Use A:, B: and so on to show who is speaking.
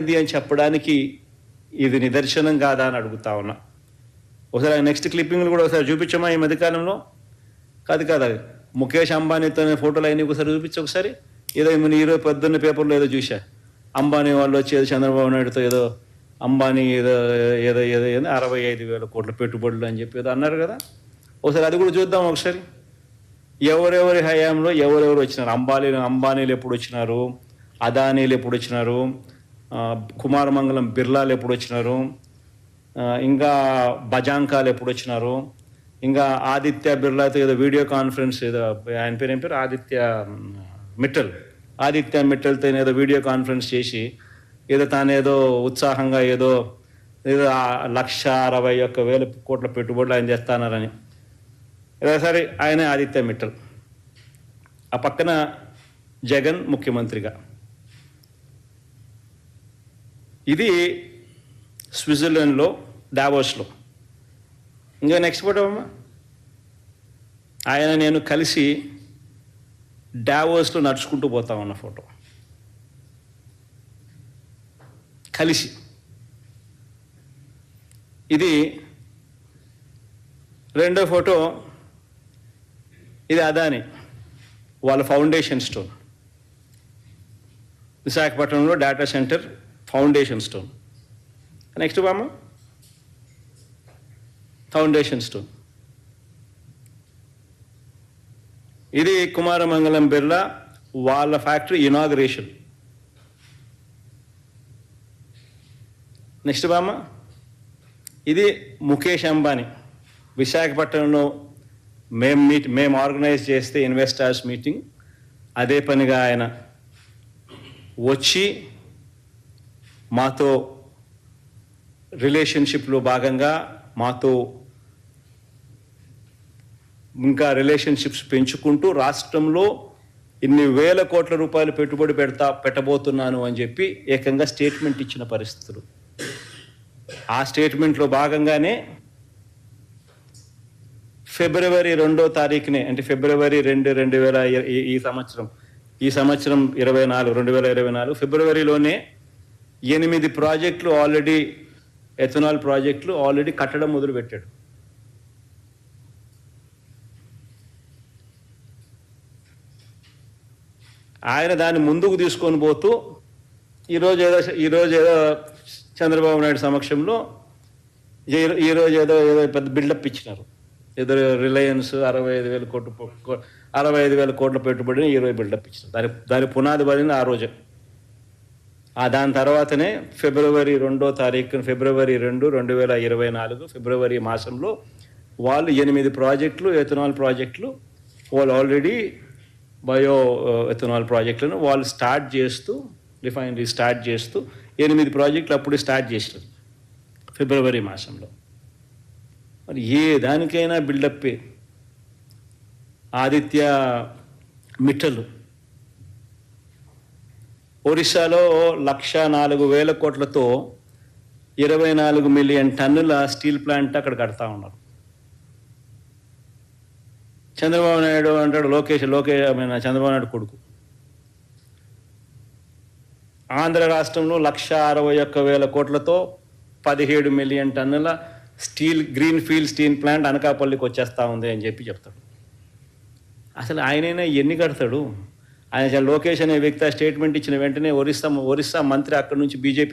A: ఇది అని చెప్పడానికి ఇది నిదర్శనం కాదా అని అడుగుతా ఉన్నా. ఒకసారి నెక్స్ట్ క్లిప్పింగ్లు కూడా ఒకసారి చూపించమా ఈ మధ్యకాలంలో? కాదు కాదు ముఖేష్ అంబానీతో ఫోటోలు అయినా ఒకసారి చూపించు ఒకసారి. ఏదో మన ఈరోజు పొద్దున్న పేపర్లో ఏదో చూసా అంబానీ వాళ్ళు వచ్చి ఏదో చంద్రబాబు నాయుడుతో ఏదో అంబానీ ఏదో ఏదో ఏదో ఏదో అరవై ఐదు వేల కోట్ల పెట్టుబడులు అని చెప్పి ఏదో అన్నారు కదా. ఒకసారి అది కూడా చూద్దాం ఒకసారి. ఎవరెవరి హయాంలో ఎవరెవరు వచ్చినారు? అంబానీ అంబానీలు ఎప్పుడు వచ్చినారు? అదానీలు ఎప్పుడు వచ్చినారు? కుమారమంగళం బిర్లాలు ఎప్పుడు వచ్చినారు ఇంకా బజాంకాలు ఎప్పుడు వచ్చినారు ఇంకా ఆదిత్య బిర్లాతో ఏదో వీడియో కాన్ఫరెన్స్ ఏదో ఆయన పేరు ఏం పేరు? ఆదిత్య మిట్టల్. ఆదిత్య మిట్టల్తో ఏదో వీడియో కాన్ఫరెన్స్ చేసి ఏదో తానేదో ఉత్సాహంగా ఏదో ఏదో లక్ష అరవై ఒక్క వేల కోట్ల పెట్టుబడులు ఆయన చేస్తానారని. ఏదో సరే ఆయనే ఆదిత్య మిట్టల్. ఆ పక్కన జగన్ ముఖ్యమంత్రిగా. ఇది స్విట్జర్లాండ్లో డావోస్లో ఇంకా నెక్స్ట్ పోటమ్మా అమ్మా. ఆయన నేను కలిసి డావోస్లో నడుచుకుంటూ పోతా ఉన్న ఫోటో. కలిసి. ఇది రెండో ఫోటో. ఇది అదాని వాళ్ళ ఫౌండేషన్ స్టోన్. విశాఖపట్నంలో data centre foundation stone. Next బామ్మ. Foundation stone. ఇది కుమారమంగళం బిర్లా వాళ్ళ ఫ్యాక్టరీ ఇనాగ్రేషన్. నెక్స్ట్ బామ్మ. ఇది ముఖేష్ అంబానీ. విశాఖపట్నంలో మేము మీట్ మేము ఆర్గనైజ్ చేస్తే ఇన్వెస్టర్స్ మీటింగ్ అదే పనిగా ఆయన వచ్చి మాతో రిలేషన్షిప్లో భాగంగా మాతో ఇంకా రిలేషన్షిప్స్ పెంచుకుంటూ రాష్ట్రంలో ఇన్ని వేల కోట్ల రూపాయలు పెట్టుబడి పెడతా పెట్టబోతున్నాను అని చెప్పి ఏకంగా స్టేట్మెంట్ ఇచ్చిన పరిస్థితులు. ఆ స్టేట్మెంట్లో భాగంగానే ఫిబ్రవరి రెండో తారీఖునే అంటే ఫిబ్రవరి రెండు రెండు వేల ఈ సంవత్సరం ఈ సంవత్సరం ఇరవై నాలుగు రెండు వేల ఇరవై నాలుగు ఫిబ్రవరిలోనే ఎనిమిది ప్రాజెక్టులు ఆల్రెడీ ఎథనాల్ ప్రాజెక్టులు ఆల్రెడీ కట్టడం మొదలుపెట్టాడు. ఆయన దాన్ని ముందుకు తీసుకొని పోతూ ఈరోజు ఏదో ఈరోజు ఏదో చంద్రబాబు నాయుడు సమక్షంలో ఈ- ఈరోజు ఏదో ఏదో పెద్ద బిల్డప్ ఇచ్చినారు. ఏదో రిలయన్స్ అరవై ఐదు వేల కోట్లు అరవై ఐదు వేల కోట్ల పెట్టుబడిని ఈరోజు బిల్డప్ ఇచ్చినారు. దాని దాని పునాది పడింది ఆ రోజే. ఆ దాని తర్వాతనే ఫిబ్రవరి రెండో తారీఖు ఫిబ్రవరి రెండు రెండు వేల ఇరవై నాలుగు ఫిబ్రవరి మాసంలో వాళ్ళు ఎనిమిది ప్రాజెక్టులు ఎథనాల్ ప్రాజెక్టులు వాళ్ళు ఆల్రెడీ బయో ఎథనాల్ ప్రాజెక్టులను వాళ్ళు స్టార్ట్ చేస్తూ రిఫైనరీ స్టార్ట్ చేస్తూ ఎనిమిది ప్రాజెక్టులు అప్పుడు స్టార్ట్ చేసినారు ఫిబ్రవరి మాసంలో. మరి ఏ దానికైనా బిల్డప్పే ఆదిత్య మిట్టలు ఒరిస్సాలో లక్ష నాలుగు వేల కోట్లతో ఇరవై నాలుగు మిలియన్ టన్నుల స్టీల్ ప్లాంట్ అక్కడ కడతా ఉన్నారు. చంద్రబాబు నాయుడు అంటాడు లోకేష్ లోకేష్ I చంద్రబాబు నాయుడు కొడుకు. ఆంధ్ర రాష్ట్రంలో లక్ష అరవై ఒక్క వేల కోట్లతో పదిహేడు మిలియన్ టన్నుల steel green field steel plant అనకాపల్లికి వచ్చేస్తా ఉంది అని చెప్పి చెప్తాడు. అసలు ఆయనైనా ఎన్ని కడతాడు? ఆయన లోకేష్ అనే వ్యక్తి ఆ స్టేట్మెంట్ ఇచ్చిన వెంటనే ఒరిస్సా ఒరిస్సా మంత్రి అక్కడి నుంచి బీజేపీ